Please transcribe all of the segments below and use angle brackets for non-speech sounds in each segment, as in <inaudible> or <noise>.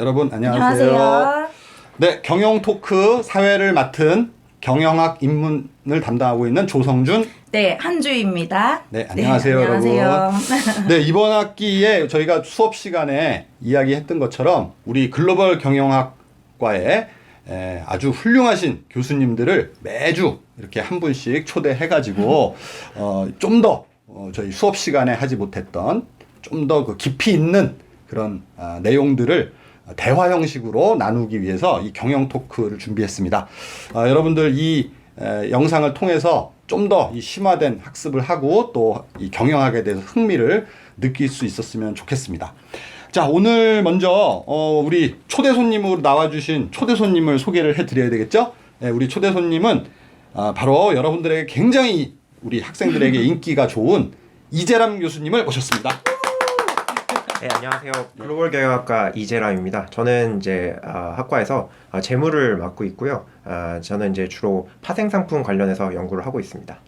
여러분 안녕하세요. 안녕하세요. 네, 경영 토크 사회를 맡은 경영학 입문을 담당하고 있는 조성준. 네, 한주입니다. 네, 안녕하세요, 안녕하세요. 네, 이번 학기에 저희가 수업 시간에 이야기했던 것처럼 우리 글로벌 경영학과에 에, 아주 훌륭하신 교수님들을 매주 이렇게 한 분씩 초대해가지고 어, 좀더 어, 저희 수업 시간에 하지 못했던 좀 더 그 깊이 있는 그런 아, 내용들을 대화 형식으로 나누기 위해서 이 경영 토크를 준비했습니다. 아, 여러분들 이 에, 영상을 통해서 좀 더 이 심화된 학습을 하고 또 이 경영학에 대해서 흥미를 느낄 수 있었으면 좋겠습니다. 자, 오늘 먼저 어, 우리 초대 손님으로 나와주신 초대 손님을 소개를 해드려야 되겠죠? 네, 우리 초대 손님은 아, 바로 여러분들에게 굉장히 우리 학생들에게 인기가 좋은 이재람 교수님을 모셨습니다. 네, 안녕하세요. 글로벌 경영학과 이재람입니다. 저는 이제 아, 학과에서 아, 재무를 맡고 있고요. 아, 저는 이제 주로 파생 상품 관련해서 연구를 하고 있습니다.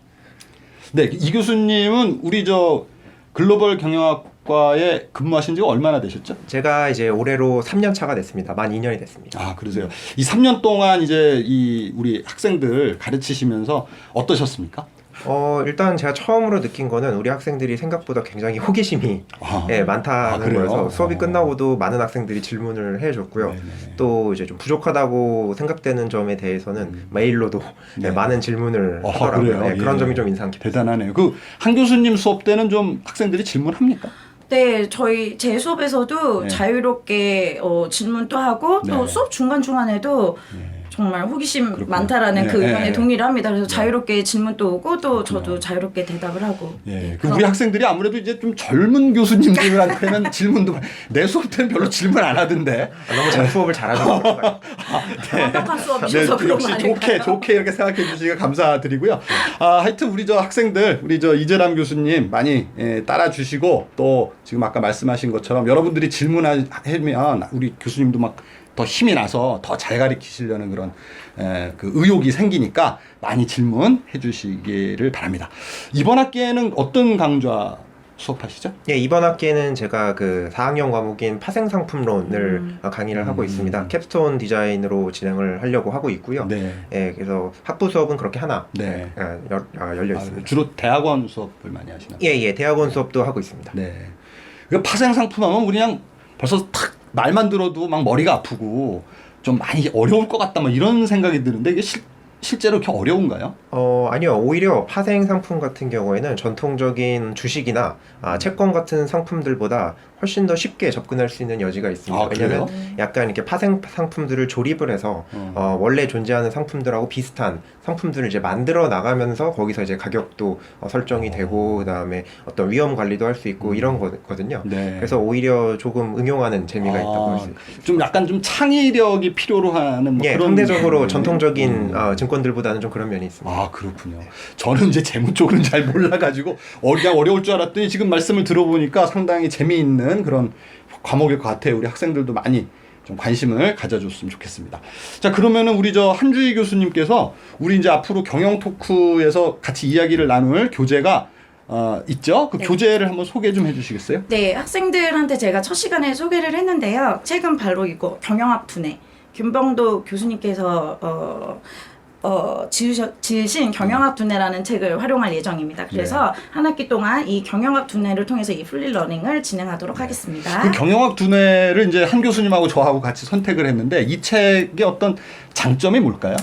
네, 이 교수님은 우리 저 글로벌 경영학과에 근무하신 지가 얼마나 되셨죠? 제가 이제 올해로 3년 차가 됐습니다. 만 2년이 됐습니다. 아, 그러세요. 이 3년 동안 이제 이 우리 학생들 가르치시면서 어떠셨습니까? 어, 일단 제가 처음으로 느낀 거는 우리 학생들이 생각보다 굉장히 호기심이 아, 예, 아, 많다는 그래요? 거여서 수업이 어. 끝나고도 많은 학생들이 질문을 해줬고요. 네네. 또 이제 좀 부족하다고 생각되는 점에 대해서는 음. 메일로도 네. 예, 많은 질문을 어, 하더라고요. 그래요? 예, 그런 예. 점이 좀 인상 깊었어요. 대단하네요. 그 한 교수님 수업 때는 좀 학생들이 질문합니까? 네, 저희 제 수업에서도 네. 자유롭게 어, 질문도 하고 또 네. 수업 중간 중간에도 네. 정말 호기심 그렇구나. 많다라는 네, 그 네, 의견에 네. 동의를 합니다. 그래서 네. 자유롭게 질문도 오고 또 그렇구나. 저도 자유롭게 대답을 하고. 예, 그 우리 학생들이 아무래도 이제 좀 젊은 교수님들한테는 <laughs> 질문도 내 수업 때는 별로 질문 안 하던데. 아, 너무 잘 수업을 잘하셔서 <laughs> 그런 거 완벽한 수업이셔서 그런 네. 역시 거 좋게? 좋게 이렇게 생각해 주시니까 감사드리고요. 아, 하여튼 우리 저 학생들 우리 저 이재람 교수님 많이 예, 따라 주시고 또 지금 아까 말씀하신 것처럼 여러분들이 질문하면 우리 교수님도 막 더 힘이 나서 더 잘 가르치시려는 그런 에, 그 의욕이 생기니까 많이 질문해 주시기를 바랍니다. 이번 학기에는 어떤 강좌 수업하시죠? 예, 이번 학기에는 제가 그 4학년 과목인 파생 상품론을 음. 어, 강의를 하고 음. 있습니다. 캡스톤 디자인으로 진행을 하려고 하고 있고요. 네. 예, 그래서 학부 수업은 그렇게 하나 네. 어, 열, 어, 열려 아, 있습니다. 주로 대학원 수업을 많이 하시나요? 예, 예, 대학원 수업도 하고 있습니다. 네. 그 파생 상품하면 우리 그냥 벌써 탁 말만 들어도 막 머리가 아프고 좀 많이 어려울 것 같다 뭐 이런 생각이 드는데 이게 실, 실제로 이렇게 어려운가요? 어, 아니요. 오히려 파생 상품 같은 경우에는 전통적인 주식이나 아, 채권 같은 상품들보다 훨씬 더 쉽게 접근할 수 있는 여지가 있습니다. 아, 그래요? 왜냐하면 약간 이렇게 파생 상품들을 조립을 해서 어. 어, 원래 존재하는 상품들하고 비슷한 상품들을 이제 만들어 나가면서 거기서 이제 가격도 어, 설정이 되고 그다음에 어떤 위험 관리도 할 수 있고 이런 거거든요. 네. 그래서 오히려 조금 응용하는 재미가 있다고 할 수 있어요. 좀 약간 좀 창의력이 필요로 하는 뭐 예, 그런 상대적으로 음. 전통적인 음. 어, 증권들보다는 좀 그런 면이 있습니다. 아 그렇군요. 저는 이제 재무 쪽은 잘 몰라가지고 어리가 어려울 줄 알았더니 지금 말씀을 들어보니까 상당히 재미있는 그런 과목일 것 같아요. 우리 학생들도 많이 좀 관심을 가져줬으면 좋겠습니다. 자 그러면은 우리 저 한주희 교수님께서 우리 이제 앞으로 경영 토크에서 같이 이야기를 나눌 교재가 어, 있죠. 그 네. 교재를 한번 소개 좀 해주시겠어요? 네, 학생들한테 제가 첫 시간에 소개를 했는데요. 책은 바로 이거 경영학 분해 김병도 교수님께서 어, 어, 지으셔, 지으신 경영학 두뇌라는 책을 활용할 예정입니다. 그래서 한 학기 동안 이 경영학 두뇌를 통해서 이 플리 러닝을 진행하도록 하겠습니다. 그 경영학 두뇌를 이제 한 교수님하고 저하고 같이 선택을 했는데 이 책의 어떤 장점이 뭘까요?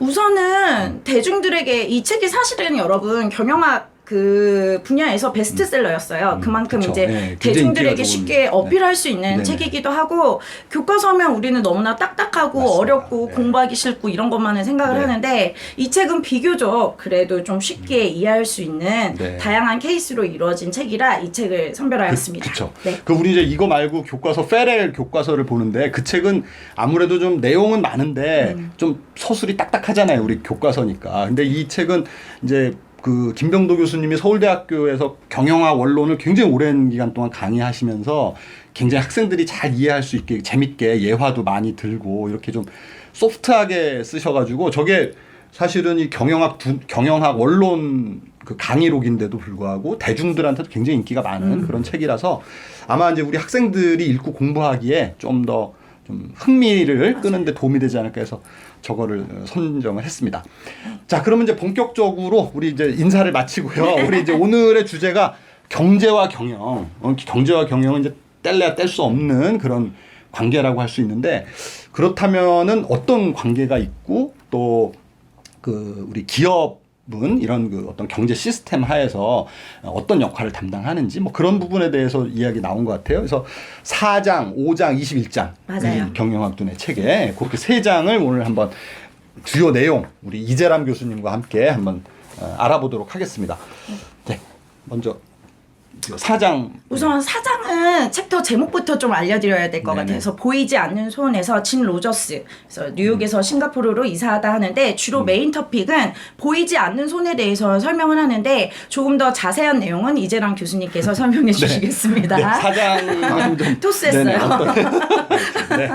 우선은 대중들에게 이 책이 사실은 여러분 경영학 그 분야에서 베스트셀러였어요. 음, 그만큼 그쵸. 이제 네, 대중들에게 좋은, 쉽게 네. 어필할 수 있는 네네. 책이기도 하고 교과서면 우리는 너무나 딱딱하고 맞습니다. 어렵고 네. 공부하기 싫고 이런 것만을 생각을 네. 하는데 이 책은 비교적 그래도 좀 쉽게 이해할 수 있는 네. 다양한 케이스로 이루어진 책이라 이 책을 선별하였습니다. 그렇죠. 네. 그 우리 이제 이거 말고 교과서 페렐 교과서를 보는데 그 책은 아무래도 좀 내용은 많은데 음. 좀 서술이 딱딱하잖아요. 우리 교과서니까. 근데 이 책은 이제 그 김병도 교수님이 서울대학교에서 경영학 원론을 굉장히 오랜 기간 동안 강의하시면서 굉장히 학생들이 잘 이해할 수 있게 재밌게 예화도 많이 들고 이렇게 좀 소프트하게 쓰셔가지고 저게 사실은 이 경영학 두, 경영학 원론 그 강의록인데도 불구하고 대중들한테도 굉장히 인기가 많은 그런 책이라서 아마 이제 우리 학생들이 읽고 공부하기에 좀 더좀 흥미를 끄는데 도움이 되지 않을까 해서 저거를 어, 선정을 했습니다. 자, 그러면 이제 본격적으로 우리 이제 인사를 마치고요. 우리 이제 오늘의 주제가 경제와 경영. 어, 경제와 경영은 이제 뗄래야 뗄 수 없는 그런 관계라고 할 수 있는데 그렇다면은 어떤 관계가 있고 또 그 우리 기업 은 이런 그 어떤 경제 시스템 하에서 어떤 역할을 담당하는지 뭐 그런 부분에 대해서 이야기 나온 것 같아요. 그래서 4장, 5장, 21장 맞아요. 이 경영학둔의 책에 그렇게 세 장을 오늘 한번 주요 내용 우리 이재람 교수님과 함께 한번 어, 알아보도록 하겠습니다. 네, 먼저 4장 우선 사장 은 챕터 제목부터 좀 알려드려야 될 것 네네. 같아요. 그래서 보이지 않는 손에서 진 로저스, 그래서 뉴욕에서 싱가포르로 이사하다 하는데 주로 음. 메인 토픽은 보이지 않는 손에 대해서 설명을 하는데 조금 더 자세한 내용은 이재랑 교수님께서 <laughs> 설명해 주시겠습니다. 네, 4장은 좀 <laughs> 토스했어요. 어떤- <laughs> 네.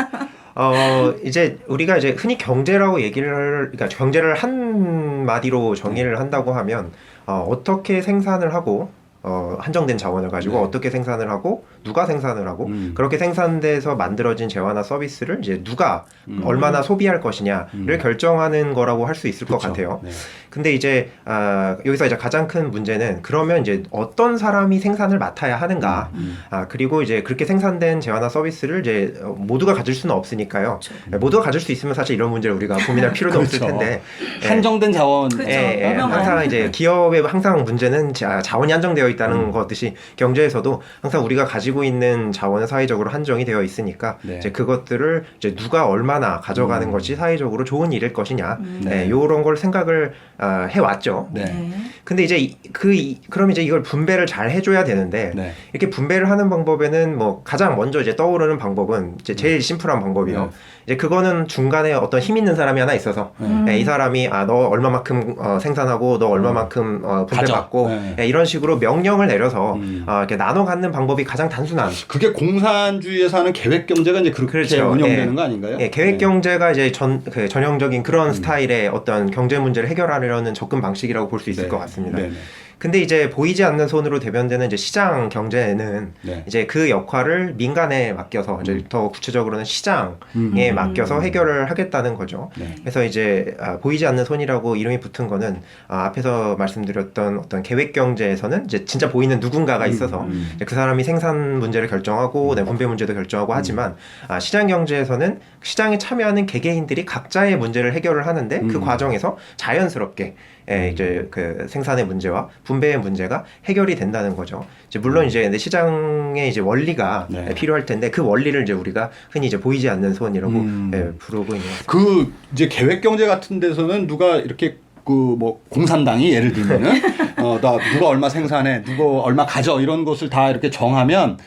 어 이제 우리가 이제 흔히 경제라고 얘기를 그러니까 경제를 한 마디로 정의를 한다고 하면 어, 어떻게 생산을 하고 어, 한정된 자원을 가지고 네. 어떻게 생산을 하고 누가 생산을 하고 음. 그렇게 생산돼서 만들어진 재화나 서비스를 이제 누가 음. 얼마나 소비할 것이냐를 음. 결정하는 거라고 할 수 있을 것 그렇죠. 같아요. 네. 근데 이제 아, 여기서 이제 가장 큰 문제는 그러면 이제 어떤 사람이 생산을 맡아야 하는가? 음. 아 그리고 이제 그렇게 생산된 재화나 서비스를 이제 어, 모두가 가질 수는 없으니까요. 그렇죠. 네, 모두가 가질 수 있으면 사실 이런 문제를 우리가 고민할 필요도 <laughs> 없을. 텐데. 예. 한정된 자원. 예, 예. 항상 이제 기업의 항상 문제는 자, 자원이 한정되어 있다는 음. 것듯이 경제에서도 항상 우리가 가지고 있는 자원은 사회적으로 한정이 되어 있으니까 네. 이제 그것들을 이제 누가 얼마나 가져가는 음. 것이 사회적으로 좋은 일일 것이냐 음. 네. 네. 이런 걸 생각을 아, 해왔죠. 네. 네. 근데 이제 이- 그 이- 그럼 이제 이걸 분배를 잘 해줘야 되는데 네. 이렇게 분배를 하는 방법에는 뭐 가장 먼저 이제 떠오르는 방법은 이제 제일 심플한 방법이요. 네. 이제 그거는 중간에 어떤 힘 있는 사람이 하나 있어서 음. 예, 이 사람이 아 너 얼마만큼 어, 생산하고 너 얼마만큼 어, 분배받고 가져. 네. 예, 이런 식으로 명령을 내려서 음. 어, 이렇게 나눠 갖는 방법이 가장 단순한 그게 공산주의에서 하는 계획 경제가 이제 그렇게 그렇죠. 운영되는 예. 거 아닌가요? 예, 계획 네. 경제가 이제 전 그 전형적인 그런 음. 스타일의 어떤 경제 문제를 해결하려는 접근 방식이라고 볼 수 있을 네. 것 같습니다. 네. 네. 근데 이제 보이지 않는 손으로 대변되는 이제 시장 경제는 네. 이제 그 역할을 민간에 맡겨서 이제 더 구체적으로는 시장에 음. 맡겨서 해결을 하겠다는 거죠. 네. 그래서 이제 아, 보이지 않는 손이라고 이름이 붙은 거는 아, 앞에서 말씀드렸던 어떤 계획 경제에서는 이제 진짜 보이는 누군가가 있어서 음. 이제 그 사람이 생산 문제를 결정하고 내 분배 문제도 결정하고 하지만 아, 시장 경제에서는 시장에 참여하는 개개인들이 각자의 문제를 해결을 하는데 그 음. 과정에서 자연스럽게 예, 이제 그 생산의 문제와 분배의 문제가 해결이 된다는 거죠. 이제 물론 이제 근데 시장의 이제 원리가 네. 예, 필요할 텐데 그 원리를 이제 우리가 흔히 이제 보이지 않는 손이라고 음. 예, 부르고 있는. 그 이제 계획 경제 같은 데서는 누가 이렇게 그뭐 공산당이 예를 들면은 <laughs> 어나 누가 얼마 생산해 누가 얼마 가져 이런 것을 다 이렇게 정하면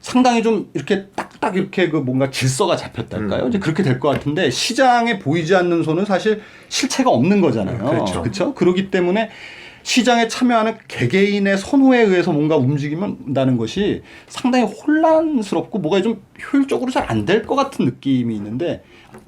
상당히 좀 이렇게 딱딱 이렇게 그 뭔가 질서가 잡혔달까요? 음. 이제 그렇게 될 것 같은데 시장에 보이지 않는 손은 사실 실체가 없는 거잖아요. 그렇죠. 그렇죠? 그렇기 때문에 시장에 참여하는 개개인의 선호에 의해서 뭔가 움직이면다는 것이 상당히 혼란스럽고 뭐가 좀 효율적으로 잘 안 될 것 같은 느낌이 있는데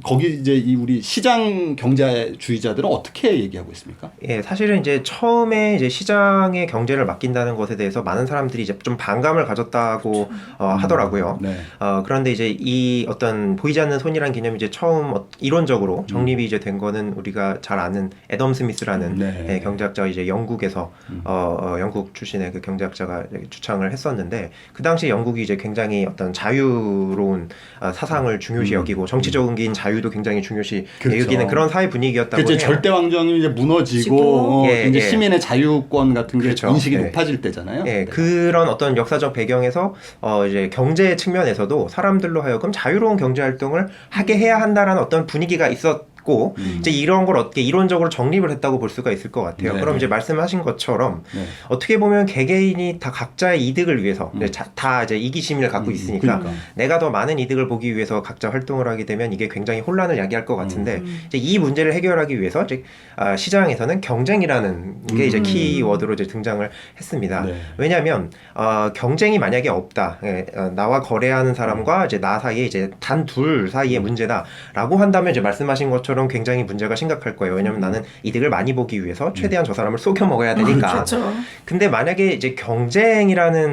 거기 이제 이 우리 시장 경제주의자들은 어떻게 얘기하고 있습니까? 예, 사실은 이제 처음에 이제 시장의 경제를 맡긴다는 것에 대해서 많은 사람들이 이제 좀 반감을 가졌다고 어, 하더라고요. 네. 어, 그런데 이제 이 어떤 보이지 않는 손이란 개념이 이제 처음 어- 이론적으로 정립이 이제 된 거는 우리가 잘 아는 애덤 스미스라는 네. 예, 경제학자가 이제 영국에서 음. 어, 어, 영국 출신의 그 경제학자가 주창을 했었는데 그 당시 영국이 이제 굉장히 어떤 자유 로운 아, 사상을 중요시 음. 여기고 정치적인 자유도 굉장히 중요시 그렇죠. 여기는 그런 사회 분위기였다고 그 이제 해요. 절대 왕정이 이제 무너지고 지고. 어, 예, 이제 예. 시민의 자유권 같은 게 그렇죠. 인식이 예. 높아질 때잖아요. 예, 네. 그런 어떤 역사적 배경에서 어 이제 경제 측면에서도 사람들로 하여금 자유로운 경제 활동을 하게 해야 한다라는 어떤 분위기가 있었 고 음. 이제 이런 걸 어떻게 이론적으로 정립을 했다고 볼 수가 있을 것 같아요. 네. 그럼 이제 말씀하신 것처럼 네. 어떻게 보면 개개인이 다 각자의 이득을 위해서 음. 자- 다 이제 이기심을 갖고 음, 있으니까 그러니까. 내가 더 많은 이득을 보기 위해서 각자 활동을 하게 되면 이게 굉장히 혼란을 야기할 것 같은데 음. 이제 이 문제를 해결하기 위해서 이제 아, 시장에서는 경쟁이라는 게 이제 음. 키워드로 이제 등장을 했습니다. 네. 왜냐하면 어, 경쟁이 만약에 없다, 예, 어, 나와 거래하는 사람과 이제 나 사이에 이제 단 둘 사이의 문제다라고 한다면 이제 말씀하신 것처럼 그럼 굉장히 문제가 심각할 거예요. 왜냐면 나는 이득을 많이 보기 위해서 최대한 저 사람을 속여 먹어야 되니까. 그렇죠. 근데 만약에 이제 경쟁이라는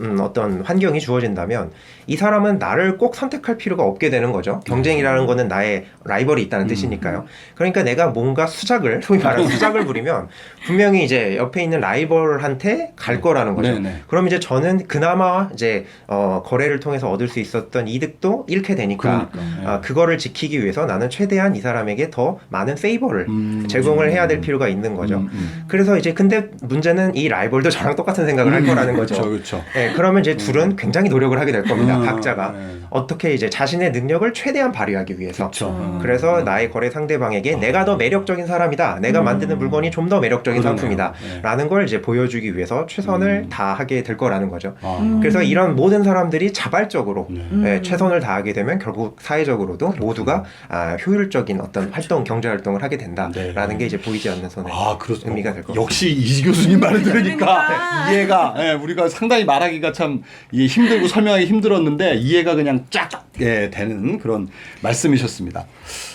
음, 어떤 환경이 주어진다면 이 사람은 나를 꼭 선택할 필요가 없게 되는 거죠. 경쟁이라는 거는 나의 라이벌이 있다는 뜻이니까요. 그러니까 내가 뭔가 수작을 <laughs> 소위 말하는 수작을 부리면 분명히 이제 옆에 있는 라이벌한테 갈 거라는 거죠. 네네. 그럼 이제 저는 그나마 이제 어, 거래를 통해서 얻을 수 있었던 이득도 잃게 되니까 그러니까. 예. 아, 그거를 지키기 위해서 나는 최대한 이 사람 에게 더 많은 페이버를 음. 제공을 해야 될 필요가 있는 거죠. 음, 음. 그래서 이제 근데 문제는 이 라이벌도 저랑 똑같은 생각을 할 거라는 거죠. 그렇죠, 그렇죠. 네, 그러면 이제 둘은 굉장히 노력을 하게 될 겁니다. 음, 각자가 네. 어떻게 이제 자신의 능력을 최대한 발휘하기 위해서. 그렇죠. 음. 그래서 나의 거래 상대방에게 내가 더 매력적인 사람이다. 내가 음. 만드는 물건이 좀 더 매력적인 그러네요. 상품이다. 네. 라는 걸 이제 보여주기 위해서 최선을 음. 다하게 될 거라는 거죠. 아, 음. 그래서 이런 모든 사람들이 자발적으로 네. 음. 예, 최선을 다하게 되면 결국 사회적으로도 모두가 아, 효율적인 어떤 활동, 경제 활동을 하게 된다라는 네. 게 이제 보이지 않는 손에 아, 그렇 의미가 될 겁니다. 역시 이 교수님 말을 들으니까 그러니까. 이해가 예, 우리가 상당히 말하기가 참 예, 힘들고 설명하기 힘들었는데 이해가 그냥 쫙 예, 되는 그런 말씀이셨습니다.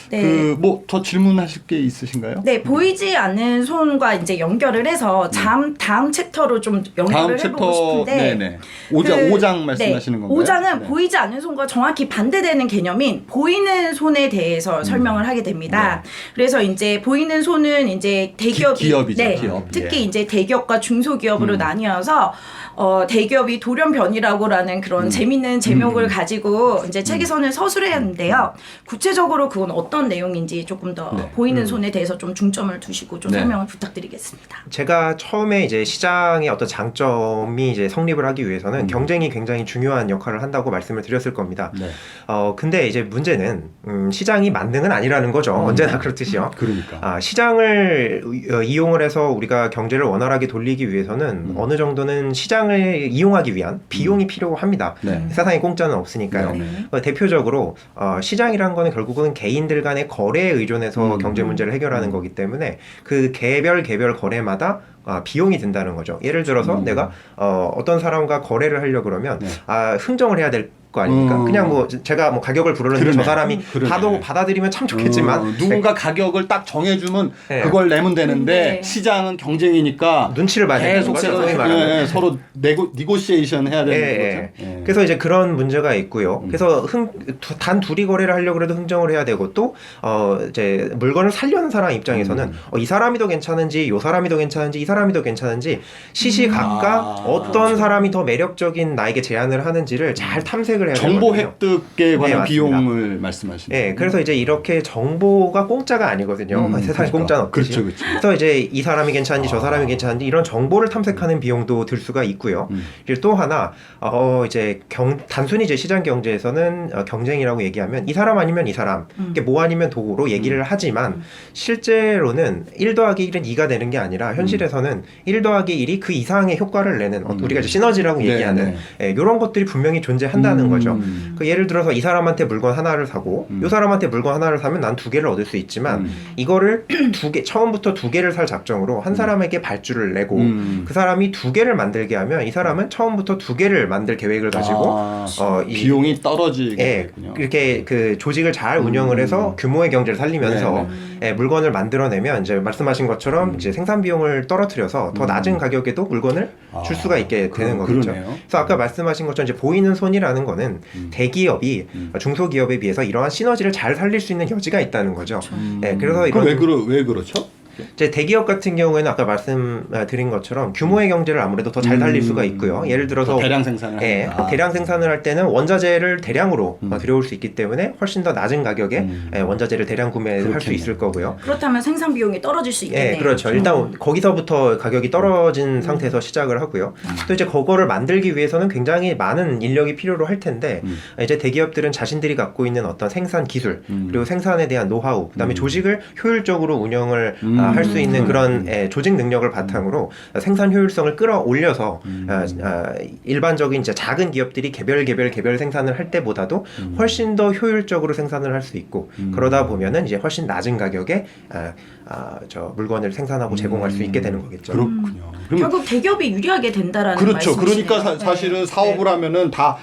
네. 그 뭐 더 질문하실 게 있으신가요? 네, 보이지 않는 손과 이제 연결을 해서 다음 다음 챕터로 좀 음. 다음 연결을 해보고 싶은데 네네 오장 그- 오장 말씀하시는 네, 건가요? 오장은 네. 보이지 않는 손과 정확히 반대되는 개념인 보이는 손에 대해서 음. 설명을 하게 됩니다. 그래서 이제 보이는 손은 이제 대기업이 기- 기업이죠, 네, 기업. 특히 예. 이제 대기업과 중소기업으로 음. 나뉘어서 어, 대기업이 돌연변이라고라는 그런 재밌는 제목을 음. 가지고 이제 책에서는 서술을 했는데요. 구체적으로 그건 어떤 내용인지 조금 더 네. 보이는 손에 대해서 좀 중점을 두시고 좀 네. 설명을 부탁드리겠습니다. 제가 처음에 이제 시장의 어떤 장점이 이제 성립을 하기 위해서는 음. 경쟁이 굉장히 중요한 역할을 한다고 말씀을 드렸을 겁니다. 네. 어 근데 이제 문제는 음, 시장이 만능은 아니라는 거죠. 음. 언제나 그렇듯이요. 그러니까 아, 시장을 어, 이용을 해서 우리가 경제를 원활하게 돌리기 위해서는 음. 어느 정도는 시장을 이용하기 위한 비용이 필요합니다. 네. 세상에 공짜는 없으니까요. 네. 네. 어, 대표적으로 어, 시장이란 거는 결국은 개인들 간의 거래에 의존해서 음. 경제 문제를 해결하는 음. 거기 때문에 그 개별 개별 거래마다 아, 비용이 든다는 거죠. 예를 들어서 음. 내가 어, 어떤 사람과 거래를 하려 그러면 네. 아, 흥정을 해야 될 거 아닙니까? 음. 그냥 뭐 제가 뭐 가격을 부르는데 그러네. 저 사람이 그러네. 받아 받아들이면 참 좋겠지만 어, 누군가 가격을 딱 정해주면 네. 그걸 내면 되는데 네. 시장은 경쟁이니까 눈치를 봐야 되는 계속 거죠. 서로. 예, 예, 서로 네고 니고시에이션 해야 되는 예, 거죠. 예. 예. 그래서 이제 그런 문제가 있고요. 음. 그래서 흥, 두- 단 둘이 거래를 하려고 해도 흥정을 해야 되고 또 어, 이제 물건을 살려는 사람 입장에서는 음. 어, 이 사람이 더 괜찮은지 요 사람이 더 괜찮은지 이 사람이 더 괜찮은지 시시각각 아, 어떤 그렇죠. 사람이 더 매력적인 나에게 제안을 하는지를 잘 탐색을 해야 정보 되거든요. 획득에 관한 네. 비용을 말씀하시는 예, 거예요. 그래서 이제 이렇게 정보가 공짜가 아니거든요. 음, 세상에 그러니까. 공짜는 없듯이. 그렇죠, 그렇죠. 그래서 이제 이 사람이 괜찮은지 저 아. 사람이 괜찮은지 이런 정보를 탐색하는 비용도 들 수가 있고요. 음. 그리고 또 하나 어 이제 경 단순히 이제 시장 경제에서는 어, 경쟁이라고 얘기하면 이 사람 아니면 이 사람 음. 이게 뭐 아니면 도로 얘기를 음. 하지만 실제로는 1 더하기 1은 2가 되는 게 아니라 현실에서는 1 더하기 1이 그 이상의 효과를 내는 어, 음. 우리가 이제 시너지라고 네, 얘기하는 네. 예, 이런 것들이 분명히 존재한다는 음. 거죠. 그 예를 들어서 이 사람한테 물건 하나를 사고 음. 이 사람한테 물건 하나를 사면 난 두 개를 얻을 수 있지만 음. 이거를 <clears throat> 두 개 처음부터 두 개를 살 작정으로 한 사람에게 발주를 내고 음. 그 사람이 두 개를 만들게 하면 이 사람은 처음부터 두 개를 만들 계획을 가지고 아, 어, 이- 비용이 떨어지게 예. 이렇게 그 조직을 잘 운영을 해서 음. 규모의 경제를 살리면서 네, 음. 예, 물건을 만들어내면 이제 말씀하신 것처럼 음. 이제 생산 비용을 떨어뜨려서 더 음. 낮은 가격에도 물건을 아, 줄 수가 있게 그- 되는 거겠죠. 그러네요. 그래서 아까 말씀하신 것처럼 이제 보이는 손이라는 거는 음. 대기업이 음. 중소기업에 비해서 이러한 시너지를 잘 살릴 수 있는 여지가 있다는 거죠. 음. 네, 그래서 그럼 이런- 왜 그러 왜 그렇죠? 이제 대기업 같은 경우에는 아까 말씀드린 것처럼 규모의 경제를 아무래도 더잘 살릴 음. 수가 있고요. 예를 들어서 더 대량 생산을 예. 대량 생산을 할 때는 원자재를 대량으로 음. 어, 들여올 수 있기 때문에 훨씬 더 낮은 가격에 음. 예, 원자재를 대량 구매할 수. 있을 거고요. 그렇다면 생산 비용이 떨어질 수 있겠네요. 예, 그렇죠. 일단 거기서부터 가격이 떨어진 상태에서 시작을 하고요. 또 이제 그거를 만들기 위해서는 굉장히 많은 인력이 필요로 할 텐데 음. 이제 대기업들은 자신들이 갖고 있는 어떤 생산 기술 음. 그리고 생산에 대한 노하우, 그다음에 음. 조직을 효율적으로 운영을 음. 할 수 있는 음. 그런 예, 조직 능력을 바탕으로 생산 효율성을 끌어올려서 음. 아, 아, 일반적인 이제 작은 기업들이 개별 개별 개별 생산을 할 때보다도 음. 훨씬 더 효율적으로 생산을 할 수 있고 음. 그러다 보면은 이제 훨씬 낮은 가격에 아, 아, 저 물건을 생산하고 제공할 수 있게 되는 거겠죠. 그렇군요. 그러면 결국 대기업이 유리하게 된다라는 그렇죠. 말씀이시네요. 그러니까 사, 네. 실은 사업을 하면은 다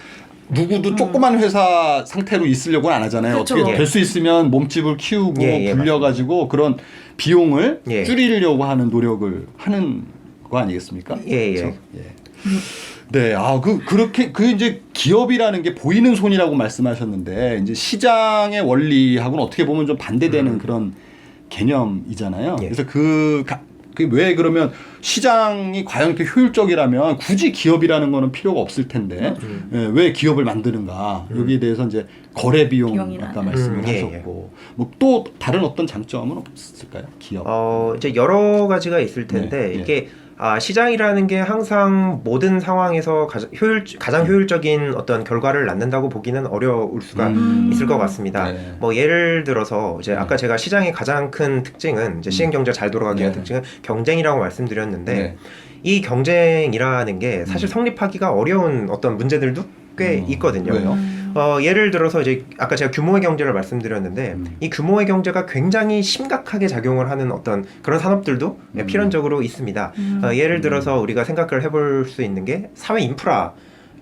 누구도 조그만 회사 상태로 있으려고는 안 하잖아요. 그렇죠. 어떻게 예. 될수 있으면 몸집을 키우고 예, 예, 불려가지고 그런 비용을 예. 줄이려고 하는 노력을 하는 거 아니겠습니까? 예, 예. 그렇죠? 예. 네, 아, 그, 그렇게, 그 이제 기업이라는 게 보이는 손이라고 말씀하셨는데, 이제 시장의 원리하고는 어떻게 보면 좀 반대되는 그런 개념이잖아요. 음. 예. 그래서 그, 가- 그왜 그러면 시장이 과연 이렇게 효율적이라면 굳이 기업이라는 거는 필요가 없을 텐데, 음. 예, 왜 기업을 만드는가. 여기에 대해서 이제 거래 비용 비용이나. 아까 말씀을 음, 예, 예. 하셨고, 뭐 또 다른 어떤 장점은 없을까요? 기업. 어, 이제 여러 가지가 있을 텐데 네, 예. 이게 아, 시장이라는 게 항상 모든 상황에서 가장, 효율, 가장 효율적인 어떤 결과를 낳는다고 보기는 어려울 수가 음. 있을 것 같습니다. 네. 뭐 예를 들어서 이제 아까 제가 시장의 가장 큰 특징은 이제 시행 경제가 잘 돌아가기 위한 네. 특징은 경쟁이라고 말씀드렸는데 네. 이 경쟁이라는 게 사실 성립하기가 어려운 어떤 문제들도 꽤 음. 있거든요. 왜요? 어, 예를 들어서 이제 아까 제가 규모의 경제를 말씀드렸는데 음. 이 규모의 경제가 굉장히 심각하게 작용을 하는 어떤 그런 산업들도 음. 필연적으로 있습니다. 음. 어, 예를 들어서 우리가 생각을 해볼 수 있는 게 사회 인프라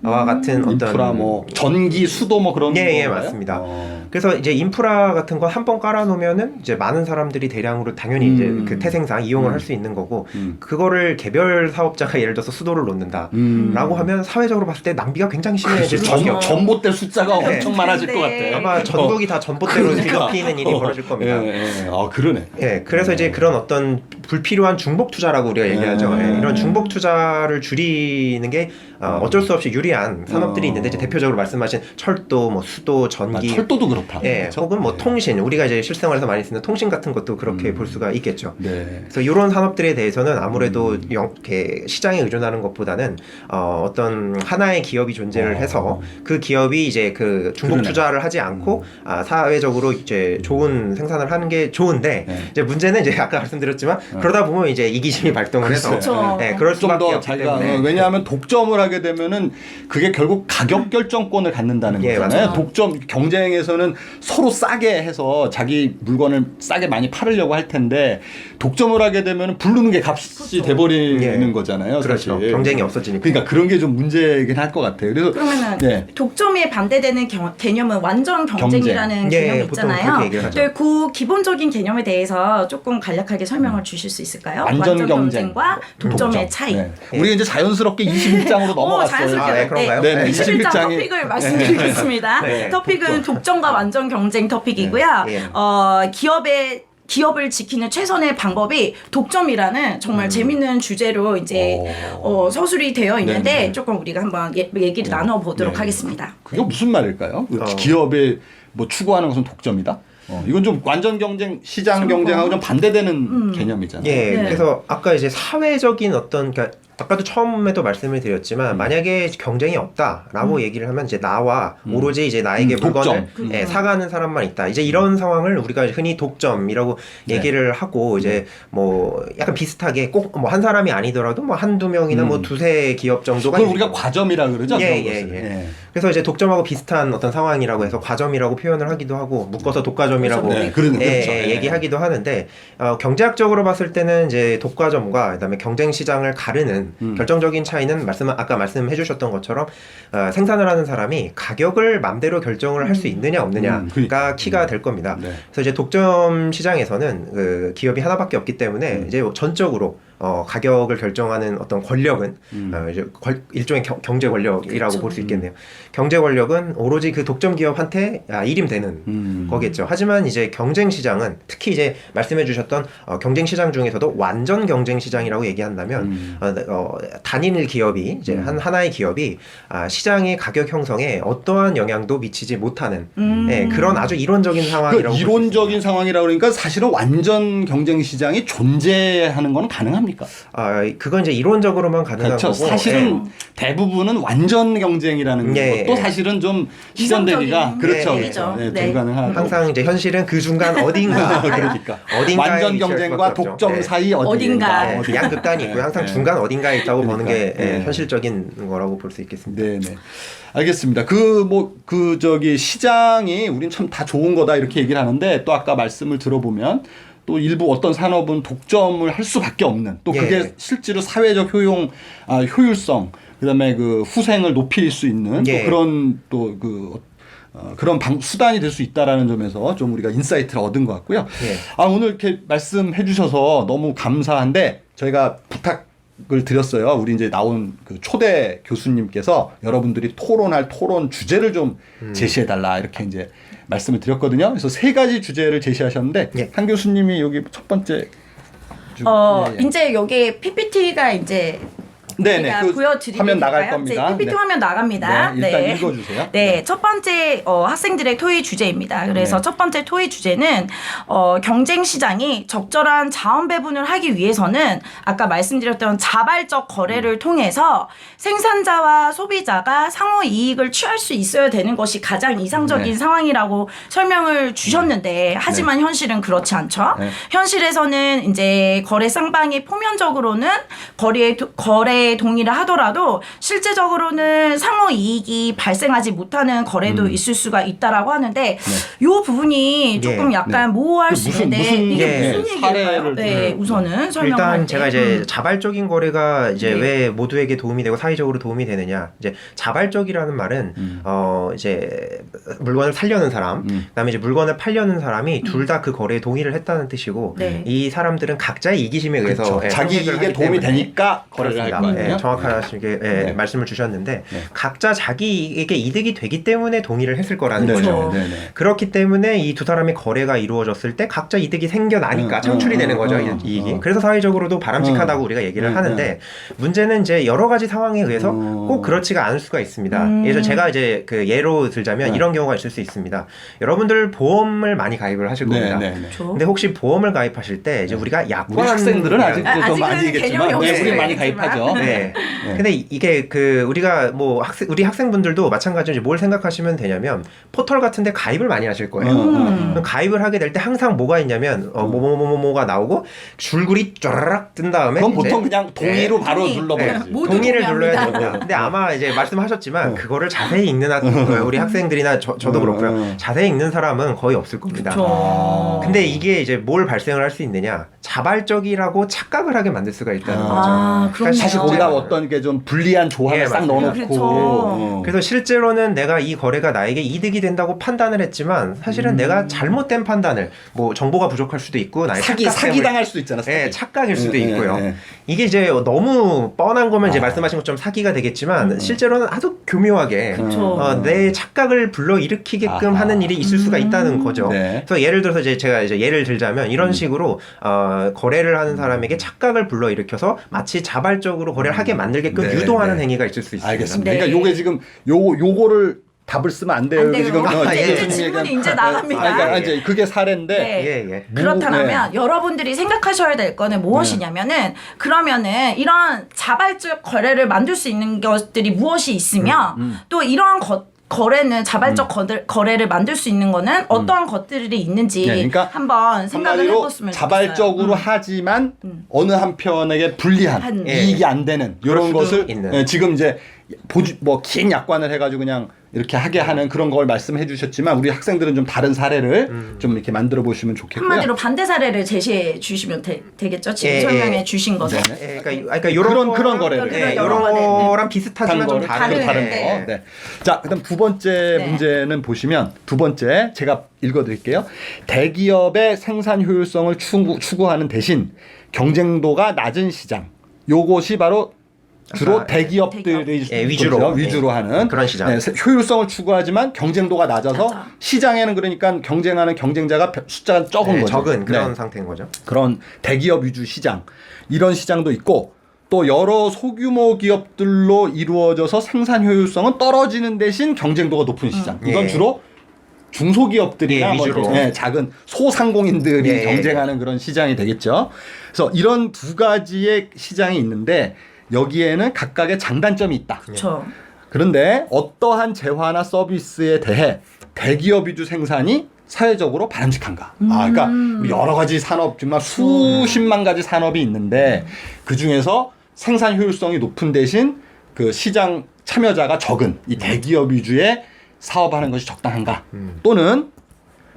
와 같은 어떤 인프라 뭐 전기 수도 뭐 그런 예, 예, 건가요? 맞습니다. 어. 그래서 이제 인프라 같은 거한번 깔아놓으면은 이제 많은 사람들이 대량으로 당연히 음. 이제 그 태생상 이용을 음. 할수 있는 거고 음. 그거를 개별 사업자가 예를 들어서 수도를 놓는다. 음. 라고 하면 사회적으로 봤을 때 낭비가 굉장히 심해질 전, 없죠. 전봇대 숫자가 네. 엄청 많아질 것 네. 같아. 아마 전국이 다 전봇대로 그러니까. 뒤덮이는 일이 어. 벌어질 겁니다. 예, 예. 아 그러네. 예, 그래서 이제 그런 어떤 불필요한 중복 투자라고 우리가 얘기하죠. 음. 예, 이런 중복 투자를 줄이는 게 어, 어쩔 수 없이 유리한 산업들이 어. 있는데 이제 대표적으로 말씀하신 철도, 뭐 수도, 아, 전기, 철도도 그렇 다. 예, 그렇죠? 혹은 뭐 네. 통신, 우리가 이제 실생활에서 많이 쓰는 통신 같은 것도 그렇게 음. 볼 수가 있겠죠. 네. 그래서 이런 산업들에 대해서는 아무래도 음. 영, 이렇게 시장에 의존하는 것보다는 어, 어떤 하나의 기업이 존재를 어. 해서 그 기업이 이제 그 중복 그러네. 투자를 하지 않고 아, 사회적으로 이제 좋은 생산을 하는 게 좋은데 네. 이제 문제는 이제 아까 말씀드렸지만 네. 그러다 보면 이제 이기심이 발동을 해서. 그렇죠. 네, 그럴 좀 수밖에 더 없기 자기가 때문에 어, 왜냐하면 독점을 하게 되면은 그게 결국 가격 결정권을 갖는다는 예, 거잖아요. 맞아요. 독점 경쟁에서는 서로 싸게 해서 자기 물건을 싸게 많이 팔으려고 할 텐데 독점을 하게 되면은 부르는 게 값이 그렇죠. 돼버리는 예. 거잖아요. 그렇죠. 사실. 경쟁이 없어지니까. 그러니까 그런 게 좀 문제긴 할 것 같아요. 그래서 그러면은 네. 독점에 반대되는 겨- 개념은 완전 경쟁이라는 경쟁. 예, 개념이 그렇게 있잖아요. 네, 그 기본적인 개념에 대해서 조금 간략하게 설명을 주실 수 있을까요? 완전 경쟁 경쟁 과 독점의 독점. 차이. 네. 예. 우리가 이제 자연스럽게 21장으로 오, <laughs> 넘어갔어요. 자연스럽게 아, 네, 그런가요? 네, 네, 21장 21장이 토픽을 말씀드리겠습니다. 네. 토픽은 독점과 완전 경쟁 토픽이고요. 네. 예. 어, 기업의 기업을 지키는 최선의 방법이 독점이라는 정말 재밌는 주제로 이제 음. 오. 어, 서술이 되어 있는데 네네. 조금 우리가 한번 예, 얘기를 나눠 보도록 네. 하겠습니다. 그게 무슨 말일까요? 어. 기업의 뭐 추구하는 것은 독점이다? 어, 이건 좀 완전 경쟁, 시장 경쟁하고 좀 반대되는 음. 개념이잖아요. 예, 네. 그래서 아까 이제 사회적인 어떤 그러니까 아까도 처음에도 말씀을 드렸지만 만약에 경쟁이 없다라고 얘기를 하면 이제 나와 음. 오로지 이제 나에게 음, 독점. 물건을 예, 사가는 사람만 있다. 이제 이런 상황을 우리가 흔히 독점이라고 네. 얘기를 하고 이제 뭐 약간 비슷하게 꼭 뭐 한 사람이 아니더라도 뭐 한두 명이나 음. 뭐 두세 기업 정도가 그걸 우리가. 과점이라 그러죠. 예, 그런 예, 것을. 예. 그래서 이제 독점하고 비슷한 어떤 상황이라고 해서 과점이라고 표현을 하기도 하고 묶어서 독과점이라고 네, 그러네, 예, 그렇죠. 예, 예. 얘기하기도 하는데 어, 경제학적으로 봤을 때는 이제 독과점과 그다음에 경쟁 시장을 가르는 음. 결정적인 차이는 말씀 아까 말씀해주셨던 것처럼 어, 생산을 하는 사람이 가격을 맘대로 결정을 할 수 있느냐 없느냐가 음, 그러니까. 키가 될 겁니다. 네. 그래서 이제 독점 시장에서는 그 기업이 하나밖에 없기 때문에 음. 이제 전적으로 어, 가격을 결정하는 어떤 권력은 음. 어, 이제 권- 일종의 경, 경제 권력이라고 그렇죠. 볼수 있겠네요. 경제 권력은 오로지 그 독점 기업한테 아, 일임되는 음. 거겠죠. 하지만 이제 경쟁 시장은 특히 이제 말씀해주셨던 어, 경쟁 시장 중에서도 완전 경쟁 시장이라고 얘기한다면 음. 어, 어, 단일 기업이 이제 음. 한 하나의 기업이 아, 시장의 가격 형성에 어떠한 영향도 미치지 못하는 음. 예, 그런 아주 이론적인 그 상황이라고 볼수 이론적인 상황이라 그러니까 사실은 완전 경쟁 시장이 존재하는 건 가능합니 까? 아, 그건 이제 이론적으로만 가능한 그렇죠. 거고 사실은 대부분은 완전 경쟁이라는 예, 것도 예. 사실은 좀 실현되기가 이상적인 그렇죠. 얘기죠. 그렇죠. 네, 네. 불가능하고 예, 항상 이제 현실은 그 중간 <laughs> 어딘가 그러니까 어딘가에 완전 경쟁과. 독점 예. 사이 어딘가. 예, 어디- 양극단이 있고요. 항상 예. <laughs> 중간 어딘가에 있다고 보는 게 그러니까, 예, 예. 현실적인 거라고 볼 수 있겠습니다. 네, 네. 알겠습니다. 그 뭐 그 저기 시장이 우린 참 다 좋은 거다 이렇게 얘기를 하는데 또 아까 말씀을 들어보면 또 일부 어떤 산업은 독점을 할 수밖에 없는 또 그게 예. 실제로 사회적 효용 아 효율성 그다음에 그 후생을 높일 수 있는 예. 또 그런 또그 어, 그런 방, 수단이 될 수 있다라는 점에서 좀 우리가 인사이트를 얻은 것 같고요. 예. 아 오늘 이렇게 말씀해 주셔서 너무 감사한데 저희가 부탁을 드렸어요. 우리 이제 나온 그 초대 교수님께서 여러분들이 토론할 토론 주제를 좀 음. 제시해 달라 이렇게 이제 말씀을 드렸거든요. 그래서 세 가지 주제를 제시하셨는데 예. 한 교수님이 여기 첫 번째 주, 어 예, 예. 이제 여기 PPT가 이제 네네 제가 그 보여드리면 화면 나갈 겁니다. PPT 네. 화면 나갑니다. 네, 일단 읽어주세요. 네, 첫 번째 어, 학생들의 토의 주제입니다. 그래서 네. 첫 번째 토의 주제는 어, 경쟁 시장이 적절한 자원 배분을 하기 위해서는 아까 말씀드렸던 자발적 거래를 음. 통해서 생산자와 소비자가 상호 이익을 취할 수 있어야 되는 것이 가장 이상적인 네. 상황이라고 설명을 주셨는데 하지만 현실은 그렇지 않죠. 네. 현실에서는 이제 거래 쌍방이 표면적으로는 거래에 도- 거래에 동의를 하더라도 실제적으로는 상호 이익이 발생하지 못하는 거래도 음. 있을 수가 있다라고 하는데 이 부분이 조금 예. 약간 모호할 그수 무슨- 있는데 무슨- 이게 예. 무슨 얘기일까요? 네, 좀- 우선은 설명할 일단 때. 제가 이제 음. 자발적인 거래가 이제 네. 왜 모두에게 도움이 되고 사회적으로 도움이 되느냐 이제 자발적이라는 말은 음. 어 이제 물건을 살려는 사람 음. 그다음에 이제 물건을 팔려는 사람이 둘 다 그 거래에 동의를 했다는 뜻이고 네. 이 사람들은 각자의 이기심에 의해서 그렇죠. 예, 자기 선택을 이익에 하기 도움이 되니까 거래를 할거 그렇 예, 정확하시게 예, 네. 말씀을 주셨는데 네. 각자 자기에게 이득이 되기 때문에 동의를 했을 거라는 네, 거죠. 네, 네, 네. 그렇기 때문에 이 두 사람의 거래가 이루어졌을 때 각자 이득이 생겨나니까 음, 창출이 음, 되는 거죠 음, 이- 이익이. 음. 그래서 사회적으로도 바람직하다고 음. 우리가 얘기를 음, 하는데 문제는 이제 여러 가지 상황에 의해서 음. 꼭 그렇지가 않을 수가 있습니다. 음. 예를 들어 제가 이제 그 예로 들자면 네. 이런 경우가 있을 수 있습니다. 여러분들 보험을 많이 가입을 하실 네, 겁니다. 네, 네. 그렇죠. 근데 혹시 보험을 가입하실 때 이제 우리가 약관 우리 학생들은 아직 아, 좀 아직은 많이겠지만 개념이 네, 없을 우리 수 많이. 가입하죠. 네. 네. 근데 이- 이게 그 우리가 뭐 학생 우리 학생분들도 마찬가지로 이제 뭘 생각하시면 되냐면 포털 같은데 가입을 많이 하실 거예요. 음, 음. 그럼 가입을 하게 될 때 항상 뭐가 있냐면 어, 뭐뭐뭐뭐가 나오고 줄글이 쪼라락 뜬 다음에 그건 보통 그냥 동의로 바로 동의. 눌러버리지. 네. 모두 동의를 눌러야 동의합니다. 됩니다. 근데 아마 이제 말씀하셨지만 어. 그거를 자세히 읽는 학- 우리 학생들이나 저, 저도 어, 그렇고요. 어. 자세히 읽는 사람은 거의 없을 겁니다. 그렇죠. 아. 근데 이게 이제 뭘 발생을 할 수 있느냐? 자발적이라고 착각을 하게 만들 수가 있다는 아, 거죠. 아, 그렇네요. 사실 거기다 어떤 게 좀 불리한 조항을 예, 싹 맞습니다. 넣어놓고 그렇죠. 어. 그래서 실제로는 내가 이 거래가 나에게 이득이 된다고 판단을 했지만 사실은 음. 내가 잘못된 판단을 뭐 정보가 부족할 수도 있고 나의 사기 사기 당할 수도 있잖아. 사기. 예, 착각일 수도 예, 있고요. 예, 예. 이게 이제 너무 뻔한 거면 이제 아. 말씀하신 것처럼 사기가 되겠지만 음. 실제로는 아주 교묘하게 그렇죠. 어, 내 착각을 불러 일으키게끔 아하. 하는 일이 있을 수가 음. 있다는 거죠. 네. 그래서 예를 들어서 이제 제가 이제 예를 들자면 이런 음. 식으로 어, 거래를 하는 사람에게 착각을 불러 일으켜서 마치 자발적으로 거래를 하게 만들게끔 네, 유도하는 네. 행위가 있을 수 있습니다. 알겠습니다. 네. 그러니까 요게 지금 요 요거를 답을 쓰면 안 돼요. 안 돼요. 지금 어, 이제 교수님이 질문이 이제 나갑니다. 아, 그러니까 이제 그게 사례인데 네. 예, 예. 그렇다면 여러분들이 생각하셔야 될 거는 무엇이냐면은 그러면은 이런 자발적 거래를 만들 수 있는 것들이 무엇이 있으며 음, 또 이러한 거, 거래는 자발적 거래, 거래를 만들 수 있는 거는 어떠한 것들이 있는지 네, 그러니까 한번 생각을 한마디로 해봤으면 자발적으로 좋겠어요. 음. 하지만 어느 한편에게 불리한 한- 예. 이익이 안 되는 그럴 이런 수도 것을 있는. 예, 지금 이제 보지 뭐긴 약관을 해가지고 그냥 이렇게 하게 하는 그런 걸 말씀해 주셨지만 우리 학생들은 좀 다른 사례를 음. 좀 이렇게 만들어 보시면 좋겠고요. 한마디로 반대 사례를 제시해 주시면 되, 겠죠 지금 예, 설명해 예. 주신 것을. 네네. 예, 그러니까, 그러니까 요런 그런 거- 그런 거래를 그런 예, 여러 요런. 거랑 비슷하지만 좀 거를 다른, 다른 네. 거. 네. 자, 그다음 두 번째 네. 문제는 보시면 두 번째 제가 읽어드릴게요. 대기업의 생산 효율성을 추구, 추구하는 대신 경쟁도가 낮은 시장. 요것이 바로 주로 아까, 대기업들이 예, 위주로. 그렇죠. 위주로 예. 하는 그런 시장. 네, 세- 효율성을 추구하지만 경쟁도가 낮아서 낮아. 시장에는 그러니까 경쟁하는 경쟁자가 벼- 숫자가 적은 예, 거죠. 적은 그런 네. 상태인 거죠. 그런 대기업 위주 시장 이런 시장도 있고 또 여러 소규모 기업들로 이루어져서 생산 효율성은 떨어지는 대신 경쟁도가 높은 시장. 이건 예. 주로 중소기업들이나 예, 뭐 예, 작은 소상공인들이 예, 예, 경쟁하는 그런 시장이 되겠죠. 그래서 이런 두 가지의 시장이 있는데 여기에는 각각의 장단점이 있다. 그렇죠. 그런데 어떠한 재화나 서비스에 대해 대기업 위주 생산이 사회적으로 바람직한가? 아, 그러니까 우리 여러 가지 산업 정말 수십만 가지 산업이 있는데 그 중에서 생산 효율성이 높은 대신 그 시장 참여자가 적은 이 대기업 위주의 사업하는 것이 적당한가? 음. 또는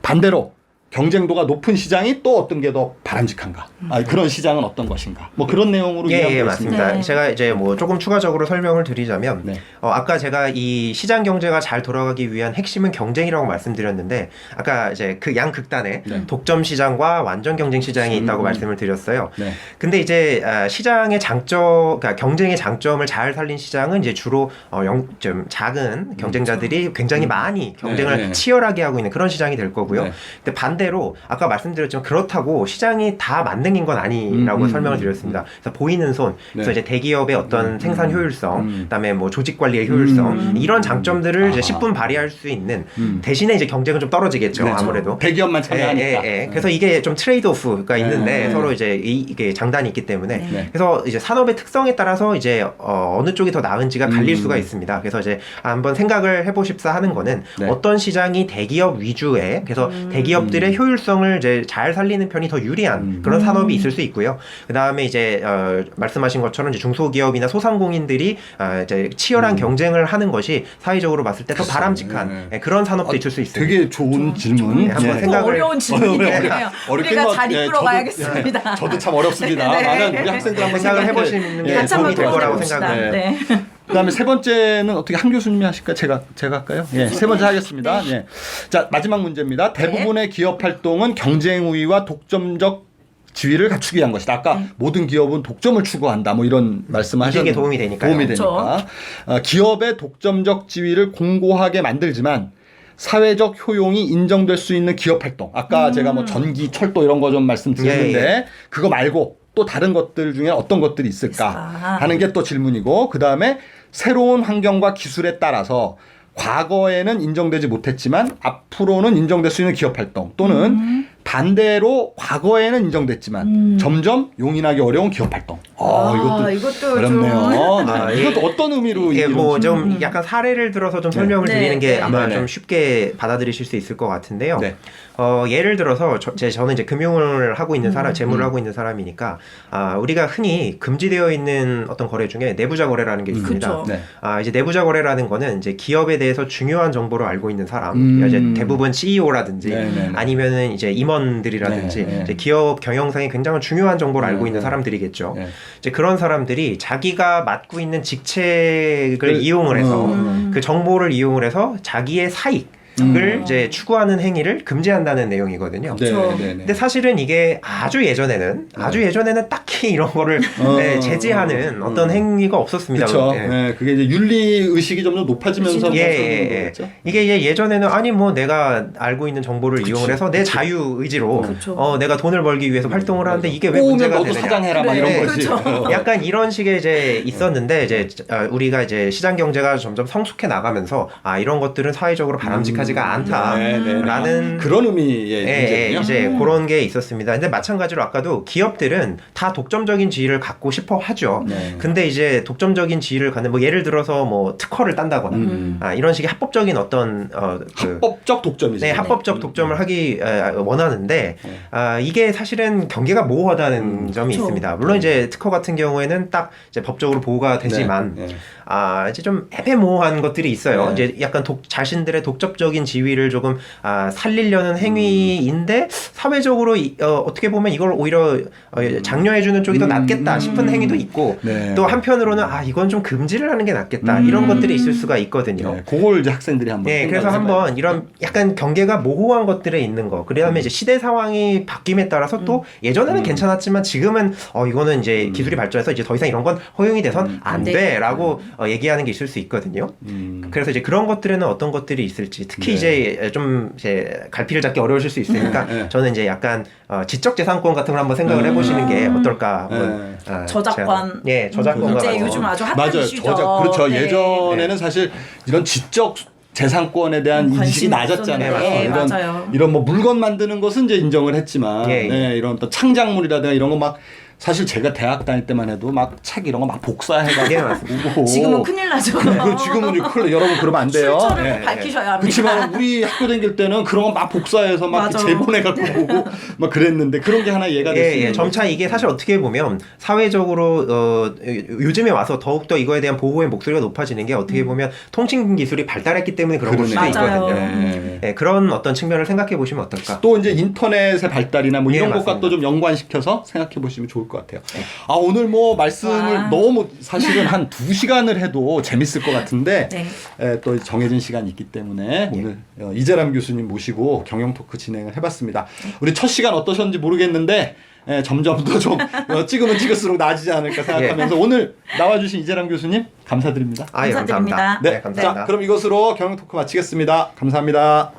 반대로 경쟁도가 높은 시장이 또 어떤 게 더 바람직한가? 아, 그런 시장은 어떤 것인가? 뭐 그런 내용으로 예, 예, 되겠습니다. 맞습니다. 네. 제가 이제 뭐 조금 추가적으로 설명을 드리자면, 네. 어, 아까 제가 이 시장 경제가 잘 돌아가기 위한 핵심은 경쟁이라고 말씀드렸는데, 아까 이제 그 양 극단에 네. 독점 시장과 완전 경쟁 시장이 있다고 음. 말씀을 드렸어요. 네. 근데 이제 아, 시장의 장점, 그러니까 경쟁의 장점을 잘 살린 시장은 이제 주로 어, 영, 좀 작은 경쟁자들이 굉장히 많이 경쟁을 네, 네. 치열하게 하고 있는 그런 시장이 될 거고요. 네. 근데 반대 로 아까 말씀드렸지만 그렇다고 시장이 다 만능인 건 아니라고 음, 설명을 음, 드렸습니다. 그래서 보이는 손, 그래서 네. 이제 대기업의 어떤 생산 효율성, 음. 그다음에 뭐 조직 관리의 효율성 음. 이런 장점들을 이제 아하. 10분 발휘할 수 있는 음. 대신에 이제 경쟁은 좀 떨어지겠죠 네. 아무래도. 대기업만 예, 참여하니까. 예, 예. 그래서 이게 좀 트레이드 오프가 있는데 네. 서로 이제 이, 이게 장단이 있기 때문에 네. 그래서 이제 산업의 특성에 따라서 이제 어, 어느 쪽이 더 나은지가 갈릴 음. 수가 있습니다. 그래서 이제 한번 생각을 해보십사 하는 거는 네. 어떤 시장이 대기업 위주의 그래서 대기업들의 효율성을 이제 잘 살리는 편이 더 유리한 음. 그런 산업이 있을 수 있고요. 그 다음에 이제 어, 말씀하신 것처럼 이제 중소기업이나 소상공인들이 어, 이제 치열한 경쟁을 하는 것이 사회적으로 봤을 때 더 글쎄요. 바람직한 네. 예, 그런 산업도 아, 있을 수 있습니다. 되게 좋은 질문. 네, 한번 예. 생각을- 또 어려운 질문이네요. 우리가 것- 잘 예, 이끌어 저도- 가야겠습니다. 예, 저도 참 어렵습니다. <laughs> 네. 많은 우리 학생들 한번 생각을 해보시는 게 도움이 될 거라고 도전해봅시다. 네. 그다음에 세 번째는 어떻게 한 교수님이 하실까? 제가 제가 할까요? 예, 세 번째 하겠습니다. 예. 자 마지막 문제입니다. 대부분의 기업 활동은 경쟁 우위와 독점적 지위를 갖추기 위한 것이다. 아까 네. 모든 기업은 독점을 추구한다. 뭐 이런 말씀하셨는데 이익에 도움이 되니까요. 도움이 그렇죠. 되니까 어, 기업의 독점적 지위를 공고하게 만들지만 사회적 효용이 인정될 수 있는 기업 활동. 아까 음. 제가 뭐 전기, 철도 이런 거 좀 말씀드렸는데 예, 그거 말고 또 다른 것들 중에 어떤 것들이 있을까 있을까? 하는 게 또 질문이고 그 다음에 새로운 환경과 기술에 따라서 과거에는 인정되지 못했지만 앞으로는 인정될 수 있는 기업 활동 또는 반대로 과거에는 인정됐지만 음. 점점 용인하기 어려운 기업 활동. 아, 아, 이것도 이것도 어렵네요. 좀 <laughs> 네. 아, 이것도 어떤 의미로 이게 이런 뭐 질문- 좀 약간 사례를 들어서 좀 네. 설명을 네, 드리는 게 네. 아마 네, 네. 좀 쉽게 받아들이실 수 있을 것 같은데요. 네. 어, 예를 들어서 저, 제, 저는 이제 금융을 하고 있는 사람, 재무를 음. 하고 있는 사람이니까 아, 우리가 흔히 금지되어 있는 어떤 거래 중에 내부자 거래라는 게 있습니다. 그쵸. 네. 아, 이제 내부자 거래라는 거는 이제 기업에 대해서 중요한 정보를 알고 있는 사람, 음. 이제 대부분 CEO라든지 네, 네, 네. 아니면은 이제 임원 들이라든지 네, 네. 기업 경영상에 굉장히 중요한 정보를 네, 알고 있는 네. 사람들이겠죠. 네. 이제 그런 사람들이 자기가 맡고 있는 직책을 그- 이용을 해서 음. 그 정보를 이용을 해서 자기의 사익 을 음. 이제 추구하는 행위를 금지한다는 내용이거든요. 네, 그렇죠. 네, 네. 근데 사실은 이게 아주 예전에는 아주 예전에는 딱히 이런 거를 어, 네, 제지하는 어, 어떤 어. 행위가 없었습니다. 그렇죠. 네. 네, 그게 이제 윤리 의식이 점점 높아지면서 예, 발전하는 예, 예. 거겠죠. 이게 이제 예전에는 아니 뭐 내가 알고 있는 정보를 그치, 이용을 해서 내 그치. 자유 의지로 그쵸. 어 내가 돈을 벌기 위해서 활동을 하는데 이게 왜 꼬우면 문제가 너도 되느냐? 사장해라 막 그래, 이런 거지. 그렇죠. <laughs> 어. 약간 이런 식의 이제 있었는데 이제 어, 우리가 이제 시장 경제가 점점 성숙해 나가면서 아 이런 것들은 사회적으로 바람직 하지가 않다. 네, 네, 네. 라는 그런 의미의 예, 예, 문제군요. 이제 그런 게 있었습니다. 근데 마찬가지로 아까도 기업들은 다 독점적인 지위를 갖고 싶어 하죠. 네. 근데 이제 독점적인 지위를 갖는 뭐 예를 들어서 뭐 특허를 딴다거나 음. 아, 이런 식의 합법적인 어떤 어, 그 합법적 독점이죠. 네, 합법적 독점을 하기 에, 원하는데 네. 아, 이게 사실은 경계가 모호하다는 음, 점이 그쵸. 있습니다. 물론 이제 특허 같은 경우에는 딱 이제 법적으로 보호가 되지만 네, 네. 아 이제 좀 애매모호한 것들이 있어요. 네. 이제 약간 독, 자신들의 독점적 인 지위를 조금 아, 살리려는 음. 행위인데 사회적으로 이, 어, 어떻게 보면 이걸 오히려 어, 장려해주는 쪽이 더 음. 낫겠다 싶은 행위도 있고 네. 또 한편으로는 아 이건 좀 금지를 하는 게 낫겠다 음. 이런 것들이 있을 수가 있거든요. 네, 그걸 이제 학생들이 한번 네, 그래서. 한번 이런 약간 경계가 모호한 것들에 있는 거. 그다음에 이제 시대 상황이 바뀜에 따라서 또 예전에는 음. 괜찮았지만 지금은 어 이거는 이제 기술이 발전해서 이제 더 이상 이런 건 허용이 돼선 음. 안 돼. 돼라고 어, 얘기하는 게 있을 수 있거든요. 음. 그래서 이제 그런 것들에는 어떤 것들이 있을지 특히 네. 이제 좀 이제 갈피를 잡기 어려우실 수 있으니까 네, 네. 저는 이제 약간 어, 지적 재산권 같은 걸 한번 생각을 음. 해보시는 게 어떨까. 한번, 네. 어, 저작권. 제가- 예, 저작권과 이제. 요즘 아주 핫한 맞아요. 이슈죠. 저작 그렇죠. 네. 예전에는 사실 이런 지적 재산권에 대한 인식이 낮았잖아요. 네, 이런 맞아요. 이런 뭐 물건 만드는 것은 이제 인정을 했지만 예, 예. 네, 이런 또 창작물이라든가 이런 거막 사실 제가 대학 다닐 때만 해도 막 책 이런 거 막 복사해가지고 예, 맞습니다. 오고. 지금은 큰일 나죠. 네, 지금은 이제 큰일 여러분 그러면 안 돼요. 출처를 밝히셔야 합니다. 그렇지만 우리 학교 다닐 때는 그런 거 막 복사해서 막 맞아. 재본해 갖고 보고 막 그랬는데 그런 게 하나 예가 됐어요. 예, 예. 점차 이게 사실 어떻게 보면 사회적으로 어, 요즘에 와서 더욱더 이거에 대한 보호의 목소리가 높아지는 게 어떻게 보면 통신 기술이 발달했기 때문에 그런 걸 수도. 있거든요. 예. 예, 그런 어떤 측면을 생각해 보시면 어떨까? 또 이제 인터넷의 발달이나 뭐 예, 이런. 것과 또 좀 연관시켜서 생각해 보시면 좋을 것 같아요. 아 오늘 뭐 말씀을 와. 너무 사실은 한 두 시간을 해도 재밌을 것 같은데 네. 에, 또 정해진 시간이 있기 때문에 예. 오늘 어, 이재람 교수님 모시고 경영 토크 진행을 해봤습니다. 우리 첫 시간 어떠셨는지 모르겠는데 에, 점점 더좀 어, 찍으면 찍을수록 나아지지 않을까 생각하면서 오늘 나와주신 이재람 교수님 감사드립니다. 아, 예, 감사드립니다. 감사합니다. 네, 네, 감사합니다. 자 그럼 이것으로 경영 토크 마치겠습니다. 감사합니다.